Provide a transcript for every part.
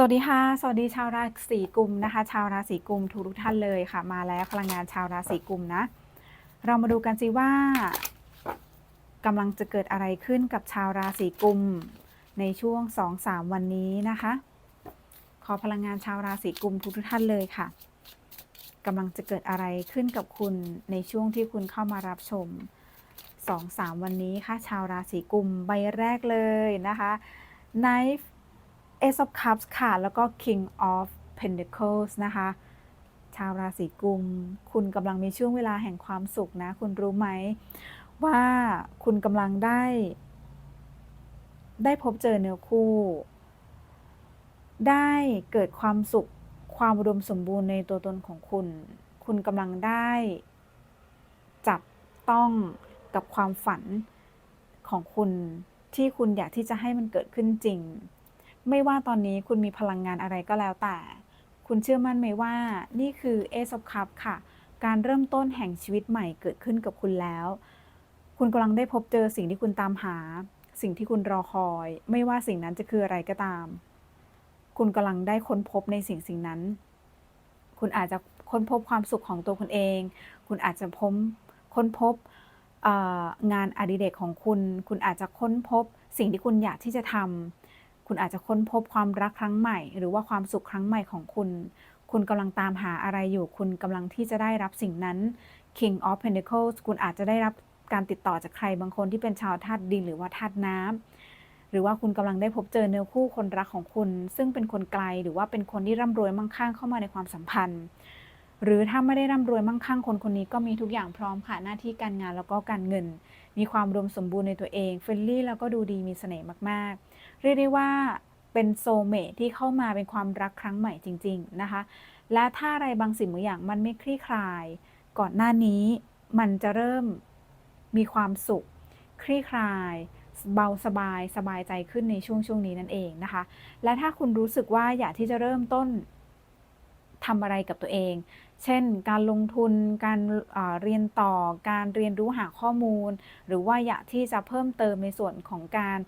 สวัสดีค่ะ สวัสดีชาวราศีกุมนะคะ ชาวราศีกุมทุกท่านเลยค่ะ มาแล้วพลังงานชาวราศีกุมนะ เรามาดูกันสิว่ากำลังจะเกิดอะไรขึ้นกับชาวราศีกุมในช่วง 2-3 วันนี้นะคะ ขอพลังงานชาวราศีกุมทุกท่านเลยค่ะกำลังจะเกิดอะไรขึ้นกับคุณในช่วงที่คุณเข้ามารับชม 2-3 วันนี้ค่ะ ชาวราศีกุมใบแรกเลยนะคะ Knife Ace of Cups ค่ะ แล้วก็ King of Pentacles นะคะ ชาวราศีกุม คุณกำลังมีช่วงเวลาแห่งความสุขนะ คุณรู้ไหม ว่าคุณกำลังได้ ได้พบเจอเนื้อคู่ ได้เกิดความสุข ความอุดมสมบูรณ์ในตัวตนของคุณ คุณกำลังได้ จับต้องกับความฝันของคุณที่คุณอยากที่จะให้มันเกิดขึ้นจริง ไม่ว่าตอนนี้คุณมีพลังงานอะไรก็แล้วแต่ คุณเชื่อมั่นไหมว่า นี่คือ Ace of Cups ค่ะ การเริ่มต้นแห่งชีวิตใหม่เกิดขึ้นกับคุณแล้ว คุณกำลังได้พบเจอสิ่งที่คุณตามหา สิ่งที่คุณรอคอย ไม่ว่าสิ่งนั้นจะคืออะไรก็ตาม คุณกำลังได้ค้นพบในสิ่งสิ่งนั้น คุณอาจจะค้นพบความสุขของตัวคุณเอง คุณอาจจะพบค้นพบงานอดิเรกของคุณ คุณอาจจะค้นพบสิ่งที่คุณอยากที่จะทำ คุณอาจจะค้นพบความรักครั้งใหม่ หรือว่าความสุขครั้งใหม่ของคุณ คุณกำลังตามหาอะไรอยู่ คุณกำลังที่จะได้รับสิ่งนั้น King of Pentacles คุณอาจจะได้รับการติดต่อจากใครบางคนที่เป็นชาวธาตุดินหรือว่าธาตุน้ำหรือว่าคุณกำลังได้พบเจอเนื้อคู่คนรักของคุณ ซึ่งเป็นคนไกลหรือว่าเป็นคนที่ร่ำรวยมั่งคั่งเข้ามาในความสัมพันธ์ หรือถ้าไม่ได้ร่ำรวยมั่งคั่งคนคนนี้ก็มีทุกอย่างพร้อมค่ะหน้าที่การงานแล้วก็การเงิน มีความรวมสมบูรณ์ในตัวเองเฟรนลี่แล้วก็ดูดีมีเสน่ห์มากๆ เรียกได้ว่าเป็นโซเมทที่เข้ามาเป็นความรักครั้งใหม่จริง ๆ นะคะ และถ้าอะไรบางสิ่งบางอย่างมันไม่คลี่คลาย ก่อนหน้านี้มันจะเริ่มมีความสุข คลี่คลายเบาสบายสบายใจขึ้นในช่วงช่วงนี้นั่นเองนะคะ และถ้าคุณรู้สึกว่าอยากที่จะเริ่มต้นทำอะไรกับตัวเอง เช่น การลงทุน การเอ่อเรียนต่อ การเรียนรู้หาข้อมูล หรือว่าอยากที่จะเพิ่มเติมในส่วนของการ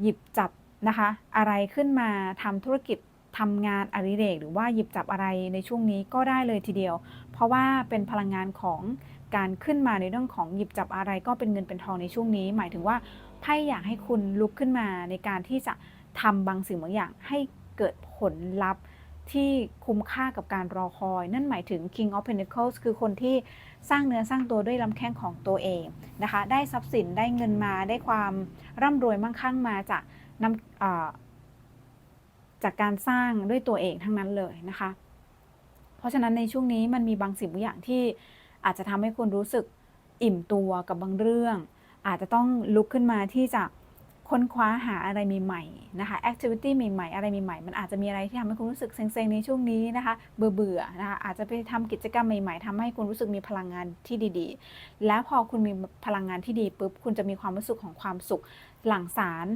หยิบจับนะคะ อะไรขึ้นมาทำธุรกิจทำงานอดิเรกหรือว่าหยิบจับอะไรในช่วงนี้ก็ได้เลยทีเดียว เพราะว่าเป็นพลังงานของการขึ้นมาในเรื่องของหยิบจับอะไรก็เป็นเงินเป็นทองในช่วงนี้ หมายถึงว่าไพ่อยากให้คุณลุกขึ้นมาในการที่จะทำบางสิ่งบางอย่างให้เกิดผลลัพธ์ ที่คุ้มค่ากับการรอคอย นั่นหมายถึง King of Pentacles คือคนที่สร้างเนื้อสร้างตัวด้วยลำแข้งของตัวเองนะคะ ได้ทรัพย์สินได้เงินมาได้ความร่ำรวยมั่งคั่งมาจากน้ำจากการสร้างด้วยตัวเองทั้งนั้นเลยนะคะ เพราะฉะนั้นในช่วงนี้มันมีบางสิ่งบางอย่างที่อาจจะทำให้คุณรู้สึกอิ่มตัวกับบางเรื่อง อาจจะต้องลุกขึ้นมาที่จะ ค้นคว้าหาอะไรใหม่ๆนะคะแอคทิวิตี้ใหม่ๆ อะไรใหม่ๆ มันอาจจะมีอะไรที่ทำให้คุณรู้สึกเซ็งๆ ในช่วงนี้นะคะเบื่อๆนะคะอาจจะไปทำกิจกรรมใหม่ๆทำให้คุณรู้สึกมีพลังงานที่ดีๆ แล้วพอคุณมีพลังงานที่ดีปุ๊บคุณจะมีความรู้สึกของความสุขหลั่งสาร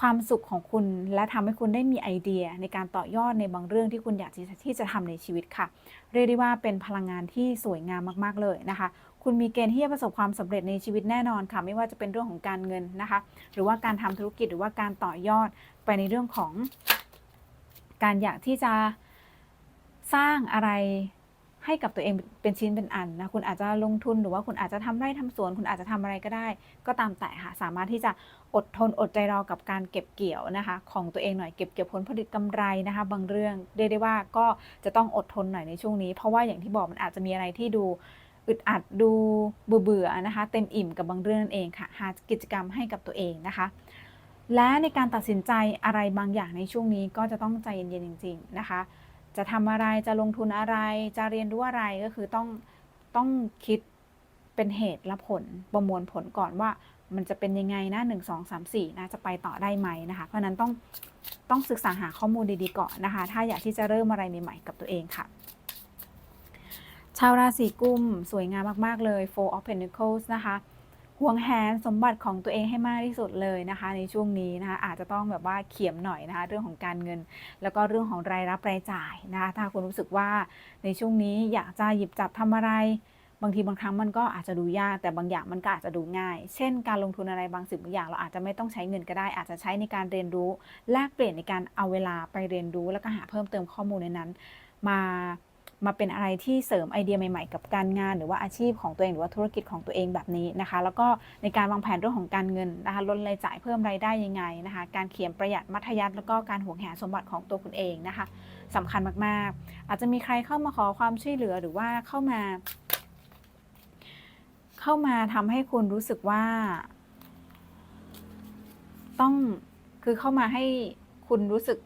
ความสุขของคุณและทำให้คุณได้มีไอเดียในการต่อยอดในบางเรื่องที่คุณอยากที่จะที่จะทำในชีวิตค่ะ เรียกได้ว่าเป็นพลังงานที่สวยงามมากๆเลยนะคะ คุณมีเกณฑ์ที่จะประสบความสำเร็จในชีวิตแน่นอนค่ะ ไม่ว่าจะเป็นเรื่องของการเงินนะคะ หรือว่าการทำธุรกิจหรือว่าการต่อยอดไปในเรื่องของ การอยากที่จะสร้างอะไรให้กับตัวเองเป็นชิ้นเป็นอันนะคุณอาจจะลงทุนหรือว่าคุณอาจจะทำไร่ทำสวน คุณอาจจะทำอะไรก็ได้ ก็ตามแต่ค่ะสามารถที่จะอดทนอดใจรอกับการเก็บเกี่ยวนะคะ ของตัวเองหน่อยเก็บเกี่ยวผลผลิตกำไรนะคะ บางเรื่องเรียกได้ว่าก็จะต้องอดทนหน่อยในช่วงนี้ เพราะว่าอย่างที่บอกมันอาจจะมีอะไรที่ดู อึดอัดดูเบื่อเบื่อๆนะคะ เต็มอิ่มกับบางเรื่องนั่นเองค่ะ หากิจกรรมให้กับตัวเองนะคะ และในการตัดสินใจอะไรบางอย่างในช่วงนี้ก็จะต้องใจเย็นๆจริง ๆนะคะ จะทำอะไรจะลงทุนอะไรจะเรียนรู้อะไรก็คือต้องต้องคิดเป็นเหตุและผลประมวลผลก่อนว่ามันจะเป็นยังไงนะหนึ่งสองสามสี่นะจะไปต่อได้ไหมนะคะ เพราะนั้นต้องต้องศึกษาหาข้อมูลดีๆก่อนนะคะ ถ้าอยากที่จะเริ่มอะไรใหม่ๆกับตัวเองค่ะ ชาวราศีกุม สวยงามมาก ๆ เลย Four of Pentacles นะคะห่วงแหนสมบัติของตัวเองให้มากที่สุดเลยนะคะ ในช่วงนี้นะคะอาจจะต้องแบบว่าเขียมหน่อยนะคะ เรื่องของการเงิน แล้วก็เรื่องของรายรับรายจ่ายนะคะถ้าคุณรู้สึกว่าในช่วงนี้อยากจะหยิบจับทำอะไร บางทีบางครั้งมันก็อาจจะดูยากแต่บางอย่างมันก็อาจจะดูง่าย เช่น การลงทุนอะไรบางสิ่งบางอย่าง เราอาจจะไม่ต้องใช้เงินก็ได้ อาจจะใช้ในการเรียนรู้แลกเปลี่ยนในการเอาเวลาไปเรียนรู้ แล้วก็หาเพิ่มเติมข้อมูลในนั้น มา มาเป็นอะไรที่เสริมไอเดียใหม่ๆ กับการงาน หรือว่าอาชีพของตัวเองหรือว่าธุรกิจของตัวเองแบบนี้นะคะ แล้วก็ในการวางแผนเรื่องของการเงินนะคะลดรายจ่ายเพิ่มรายได้ยังไงนะคะ การเขียนประหยัดมัธยัติแล้วก็การห่วงแหนสมบัติของตัวคุณเองนะคะสำคัญมากๆ อาจจะมีใครเข้ามาขอความช่วยเหลือหรือว่าเข้ามา เข้ามาทำให้คุณรู้สึกว่า ต้องคือเข้ามาให้คุณรู้สึก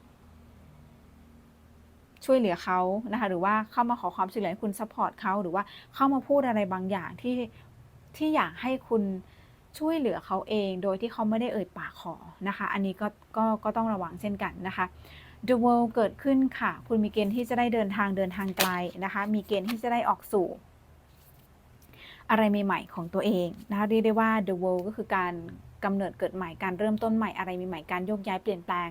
ช่วยเหลือเขานะคะหรือว่าเข้ามาขอความช่วยเหลือให้คุณซัพพอร์ตเขาหรือว่าเข้ามาพูดอะไรบางอย่างที่ที่อยากให้คุณช่วยเหลือเขาเอง โดยที่เขาไม่ได้เอ่ยปากขอนะคะ อันนี้ก็ก็ก็ต้องระวังเช่นกันนะคะ The World เกิดขึ้นค่ะ คุณมีเกณฑ์ที่จะได้เดินทางเดินทางไกลนะคะ มีเกณฑ์ที่จะได้ออกสู่ อะไรใหม่ๆของตัวเองนะคะเรียกได้ว่า The World ก็คือการ กำเนิดเกิดใหม่การเริ่มต้นใหม่อะไรใหม่ๆการโยกย้ายเปลี่ยนแปลง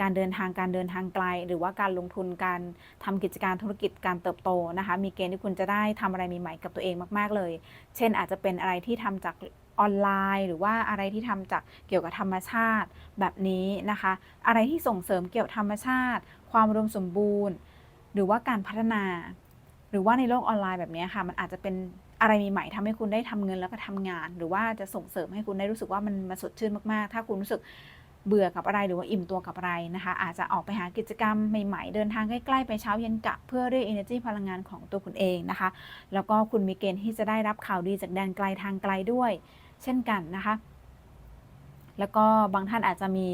การเดินทางการเดินทางไกล หรือว่าการลงทุนการทำกิจการธุรกิจการเติบโตนะคะ มีเกณฑ์ที่คุณจะได้ทำอะไรใหม่ๆกับตัวเองมากๆเลย เช่นอาจจะเป็นอะไรที่ทำจากออนไลน์ หรือว่าอะไรที่ทำจากเกี่ยวกับธรรมชาติแบบนี้นะคะ อะไรที่ส่งเสริมเกี่ยวกับธรรมชาติ ความอุดมสมบูรณ์ หรือว่าการพัฒนา หรือว่าในโลกออนไลน์แบบนี้ค่ะ มันอาจจะเป็น อะไรใหม่ๆทำให้คุณได้ทำเงินแล้วก็ทำงาน หรือว่าจะส่งเสริมให้คุณได้รู้สึกว่ามันมาสดชื่นมากๆ ถ้าคุณรู้สึกเบื่อกับอะไรหรือว่าอิ่มตัวกับอะไรนะคะ อาจจะออกไปหากิจกรรมใหม่ๆ เดินทางใกล้ๆไปเช้าเย็นกลับเพื่อเรียก energy พลังงานของตัวคุณเองนะคะ แล้วก็คุณมีเกณฑ์ที่จะได้รับข่าวดีจากแดนไกลทางไกลด้วย เช่นกันนะคะ แล้วก็บางท่านอาจจะมี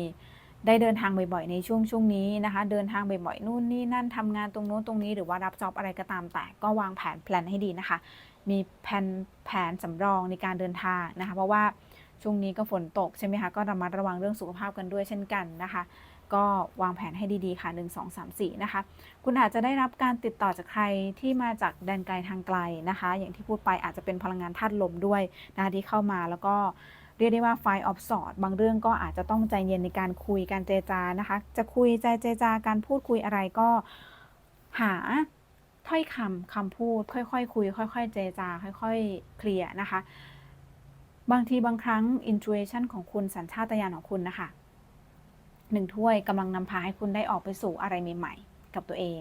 ได้เดินทางบ่อยๆในช่วงช่วงนี้นะคะ เดินทางบ่อยๆนู่นนี่นั่นทำงานตรงโน้นตรงนี้หรือว่ารับจ็อบอะไรก็ตามแต่ก็วางแผนแพลนให้ดีนะคะ มีแผนแผนสำรองในการเดินทางนะคะ เพราะว่าช่วงนี้ก็ฝนตกใช่ไหมคะก็ระมัดระวังเรื่องสุขภาพกันด้วยเช่นกันนะคะ ก็วางแผนให้ดีๆค่ะ 1 2 3 4 นะคะ คุณอาจจะได้รับการติดต่อจากใครที่มาจากแดนไกลทางไกลนะคะ อย่างที่พูดไปอาจจะเป็นพลังงานธาตุลมด้วยนะคะที่เข้ามาแล้วก็ เรียกได้ว่าไฟออฟสอดบางเรื่องก็อาจจะต้องใจเย็นในการคุยการเจจานะคะ จะคุยใจเจจาการพูดคุยอะไรก็หาถ้อยคำคำพูด ค่อยๆคคุย ค่อย ๆ เจจา ค่อย ๆ เคลียร์นะคะ บางทีบางครั้ง intuition ของคุณสัญชาตญาณของคุณนะคะหนึ่งถ้วยกำลังนำพาให้คุณได้ออกไปสู่อะไรใหม่ๆ กับตัวเอง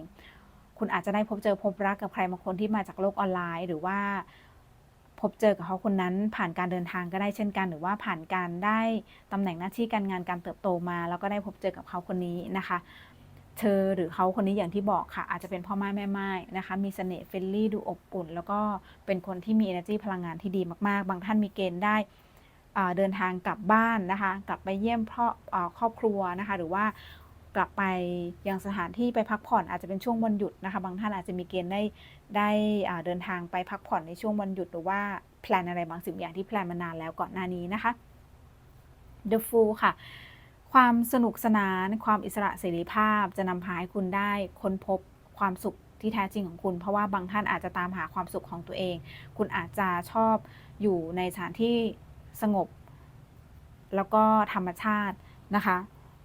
คุณอาจจะได้พบเจอพบรักกับใครบางคนที่มาจากโลกออนไลน์ หรือว่า พบเจอกับเขาคนนั้นผ่านการเดินทางก็ได้เช่นกัน หรือว่าผ่านการได้ตำแหน่งหน้าที่การงานการเติบโตมา แล้วก็ได้พบเจอกับเขาคนนี้นะคะ เธอหรือเขาคนนี้อย่างที่บอกค่ะ อาจจะเป็นพ่อไม้แม่ไม้นะคะ มีเสน่ห์เฟรนลี่ดูอบอุ่น แล้วก็เป็นคนที่มี energy พลังงานที่ดีมากๆ บางท่านมีเกณฑ์ได้เดินทางกลับบ้านนะคะ กลับไปเยี่ยมพ่อครอบครัวนะคะ หรือว่า กลับไปยังสถานที่ไปพักผ่อนอาจจะเป็นช่วงวันหยุดนะคะ บางท่านอาจจะมีเกณฑ์ได้ได้เดินทางไปพักผ่อนในช่วงวันหยุดหรือว่าแพลนอะไรบางสิ่งอย่างที่แพลนมานานแล้วก่อนหน้านี้นะคะ The Fool ค่ะ ความสนุกสนาน ความอิสระเสรีภาพจะนำพาให้คุณได้ค้นพบความสุขที่แท้จริงของคุณ เพราะว่าบางท่านอาจจะตามหาความสุขของตัวเอง คุณอาจจะชอบอยู่ในสถานที่สงบ แล้วก็ธรรมชาตินะคะ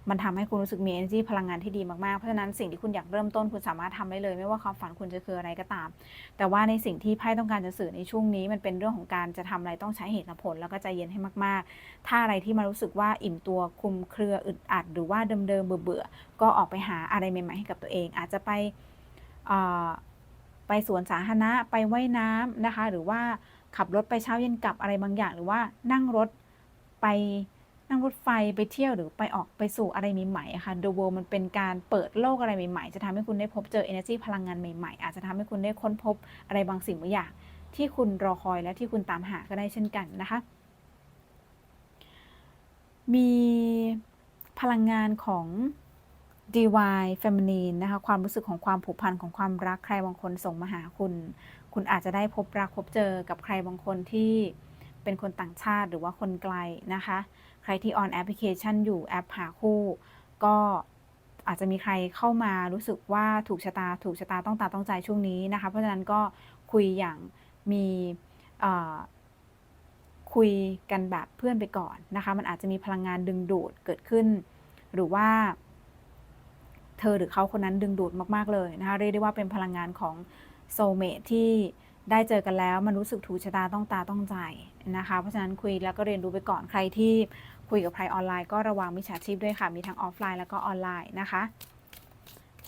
มันทำให้คุณรู้สึกมี energy พลังงานที่ดีมากๆ เพราะฉะนั้นสิ่งที่คุณอยากเริ่มต้นคุณสามารถทำได้เลย ไม่ว่าความฝันคุณจะคืออะไรก็ตาม แต่ว่าในสิ่งที่ไพ่ต้องการจะสื่อในช่วงนี้ มันเป็นเรื่องของการจะทำอะไรต้องใช้เหตุผล แล้วก็ใจเย็นให้มาก ๆ ถ้าอะไรที่มารู้สึกว่าอิ่มตัวคุมเครืออึดอัด หรือว่าเดิมๆเบื่อๆก็ออกไปหาอะไรใหม่ ๆ ให้กับตัวเอง อาจจะไปไปสวนสาธารณะไปไว่ายน้ำนะคะ หรือว่าขับรถไปเช้าเย็นกลับอะไรบางอย่าง หรือว่านั่งรถไป นั่งรถไฟไปเที่ยวหรือไปออกไปสู่อะไรใหม่ๆค่ะ The World มันเป็นการเปิดโลกอะไรใหม่ๆ จะทำให้คุณได้พบเจอ energy พลังงานใหม่ๆ อาจจะทำให้คุณได้ค้นพบอะไรบางสิ่งบางอย่าง ที่คุณรอคอยและที่คุณตามหาก็ได้เช่นกันนะคะ มีพลังงานของ divine feminine นะคะ ความรู้สึกของความผูกพันของความรักใครบางคนส่งมาหาคุณ คุณอาจจะได้พบรักพบเจอกับใครบางคนที่เป็นคนต่างชาติหรือว่าคนไกลนะคะ ใครที่ออนแอปพลิเคชันอยู่แอปหาคู่ ก็อาจจะมีใครเข้ามารู้สึกว่าถูกชะตาถูกชะตาต้องตาต้องใจช่วงนี้นะคะ เพราะฉะนั้นก็คุยอย่างมีคุยกันแบบเพื่อนไปก่อนนะคะ มันอาจจะมีพลังงานดึงดูดเกิดขึ้น หรือว่า เธอหรือเขาคนนั้นดึงดูดมากๆเลยนะคะ เรียกได้ว่าเป็นพลังงานของโซเมทที่ได้เจอกันแล้ว มันรู้สึกถูกชะตาต้องตาต้องใจนะคะ เพราะฉะนั้นคุยแล้วก็เรียนรู้ไปก่อนใครที่ คุยกับใครออนไลน์ก็ระวังมิจฉาชีพด้วยค่ะ มีทั้งออฟไลน์แล้วก็ออนไลน์นะคะ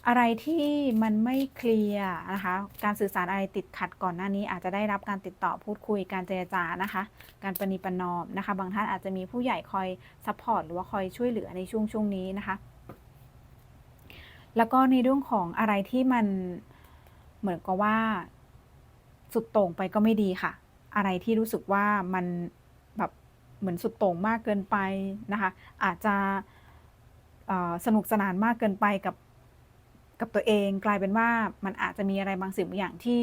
อะไรที่มันไม่เคลียร์นะคะ การสื่อสารอะไรติดขัดก่อนหน้านี้ อาจจะได้รับการติดต่อพูดคุยการเจรจานะคะ การประนีประนอมนะคะ บางท่านอาจจะมีผู้ใหญ่คอยซัพพอร์ตหรือว่าคอยช่วยเหลือในช่วงช่วงนี้นะคะ แล้วก็ในเรื่องของอะไรที่มันเหมือนกับว่าสุดโต่งไปก็ไม่ดีค่ะ อะไรที่รู้สึกว่ามัน เหมือนสุดโต่งมากเกินไปนะคะ อาจจะสนุกสนานมากเกินไปกับกับตัวเองกลายเป็นว่ามันอาจจะมีอะไรบางสิ่งบางอย่างที่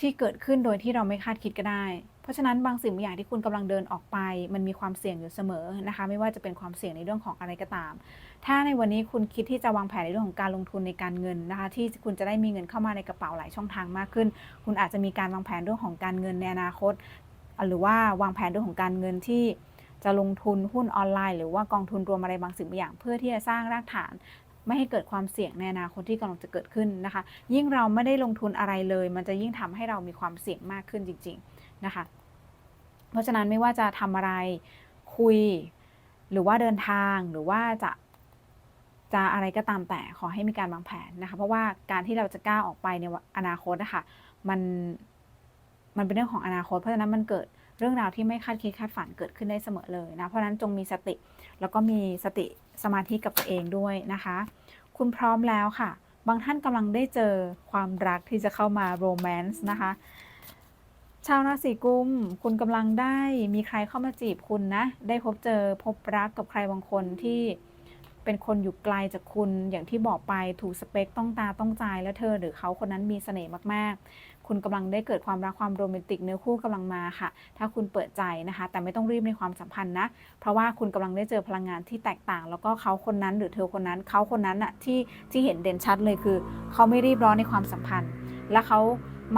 ที่เกิดขึ้นโดยที่เราไม่คาดคิดก็ได้ เพราะฉะนั้นบางสิ่งบางอย่างที่คุณกำลังเดินออกไป มันมีความเสี่ยงอยู่เสมอนะคะ ไม่ว่าจะเป็นความเสี่ยงในเรื่องของอะไรก็ตาม ถ้าในวันนี้คุณคิดที่จะวางแผนในเรื่องของการลงทุนในการเงินนะคะ ที่คุณจะได้มีเงินเข้ามาในกระเป๋าหลายช่องทางมากขึ้น คุณอาจจะมีการวางแผนเรื่องของการเงินในอนาคต หรือว่าวางแผนเรื่องของการเงินที่จะลงทุนหุ้นออนไลน์ หรือว่ากองทุนรวมอะไรบางสิ่งบางอย่าง เพื่อที่จะสร้างรากฐานไม่ให้เกิดความเสี่ยงในอนาคตที่กำลังจะเกิดขึ้นนะคะ ยิ่งเราไม่ได้ลงทุนอะไรเลย มันจะยิ่งทำให้เรามีความเสี่ยงมากขึ้นจริง ๆนะคะ เพราะฉะนั้นไม่ว่าจะทำอะไรคุย หรือว่าเดินทางหรือว่าจะจะอะไรก็ตามแต่ขอให้มีการวางแผนนะคะ เพราะว่าการที่เราจะกล้าออกไปในอนาคตนะคะมัน มันเป็นเรื่องของอนาคต เพราะฉะนั้นมันเกิดเรื่องราวที่ไม่คาดคิดคาดฝันเกิดขึ้นได้เสมอเลยนะ เพราะฉะนั้นจงมีสติ แล้วก็มีสติสมาธิกับตัวเองด้วยนะคะ คุณพร้อมแล้วค่ะ บางท่านกำลังได้เจอความรักที่จะเข้ามาโรแมนต์นะคะชาวราศีกุม คุณกำลังได้มีใครเข้ามาจีบคุณนะ ได้พบเจอพบรักกับใครบางคนที่ เป็นคนอยู่ไกลจากคุณอย่างที่บอกไปถูกสเปคต้องตาต้องใจแล้วเธอหรือเขาคนนั้นมีเสน่ห์มากๆ คุณกำลังได้เกิดความรักความโรแมนติกเนื้อคู่กำลังมาค่ะ ถ้าคุณเปิดใจนะคะ แต่ไม่ต้องรีบในความสัมพันธ์นะ เพราะว่าคุณกำลังได้เจอพลังงานที่แตกต่าง แล้วก็เขาคนนั้นหรือเธอคนนั้น เขาคนนั้นอะที่ที่เห็นเด่นชัดเลยคือ เขาไม่รีบร้อนในความสัมพันธ์ และเขา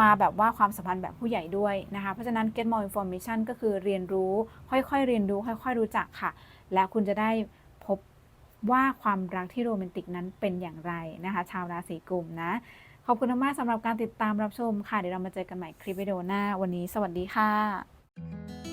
มาแบบว่าความสัมพันธ์แบบผู้ใหญ่ด้วยนะคะ เพราะฉะนั้น get more information ก็คือเรียนรู้ ค่อยๆ เรียนรู้ ค่อย ๆ รู้จักค่ะ และคุณจะได้ ว่าความรักที่โรแมนติกนั้นเป็นอย่างไรนะคะ ชาวราศีกุมนะ ขอบคุณมากสำหรับการติดตามรับชมค่ะ เดี๋ยวเรามาเจอกันใหม่คลิปวิดีโอหน้า วันนี้สวัสดีค่ะ